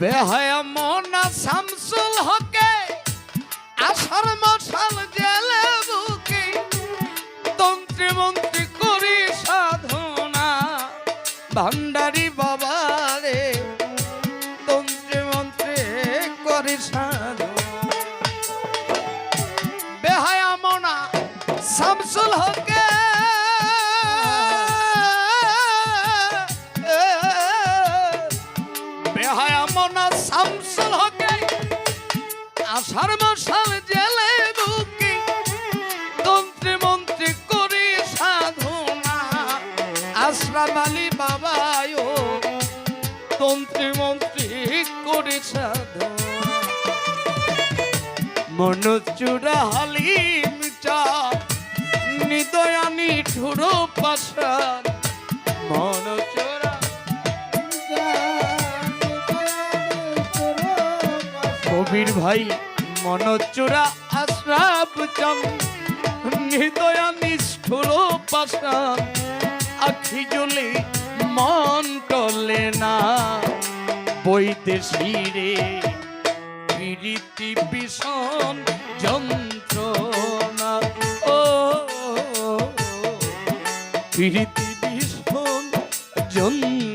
বেহায়া মনা শামসুল হকে আষাঢ় মশাল জেলে বুকে, তন্ত্রী মন্ত্রী করি সাধনা, ভান্ডারি বাবা রে তন্ত্রী মন্ত্রী করি সাধনা বেহায়া মনা শামসুল হকে আষাঢ় মশাল জেলে বুকে তন্ত্রী মন্ত্রী করি সাধনা আশ্রাম আলী বাবায় তন্ত্রী মন্ত্রী করি সাধনা মনোচূড়া হালিম চা, নিদয়ানি ঠুরো পাশান মনোচূড়া কবির ভাই, মনোচূড়া আশ্রাব চম। নিদয়া নিষ্ঠুর পাশান, আখি জ্বলে মন টলে না। বৈদেশিরে প্রীতি ভীষণ যন্ত্রণা। ও, প্রীতি ভীষণ যন্ত্রণা।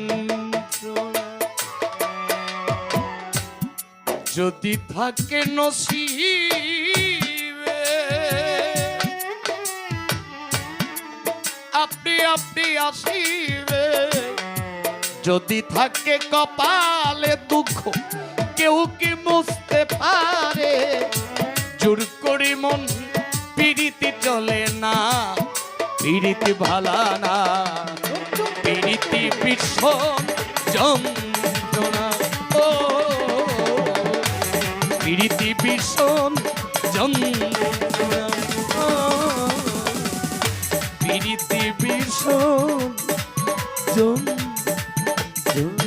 যদি থাকে নসিবে, আপনি আপনি আসিবে। যদি থাকে কপালে দুঃখ, কেউ কি মুছতে পারে? জোর করি মন পিড়িতি চলে না, পিড়িতি ভালা না। পিড়িতি ভীষণ যন্ত্রণা পীড়িতি ভীষণ যন্ত্রণা পীড়িতি ভীষণ যন্ত্রণা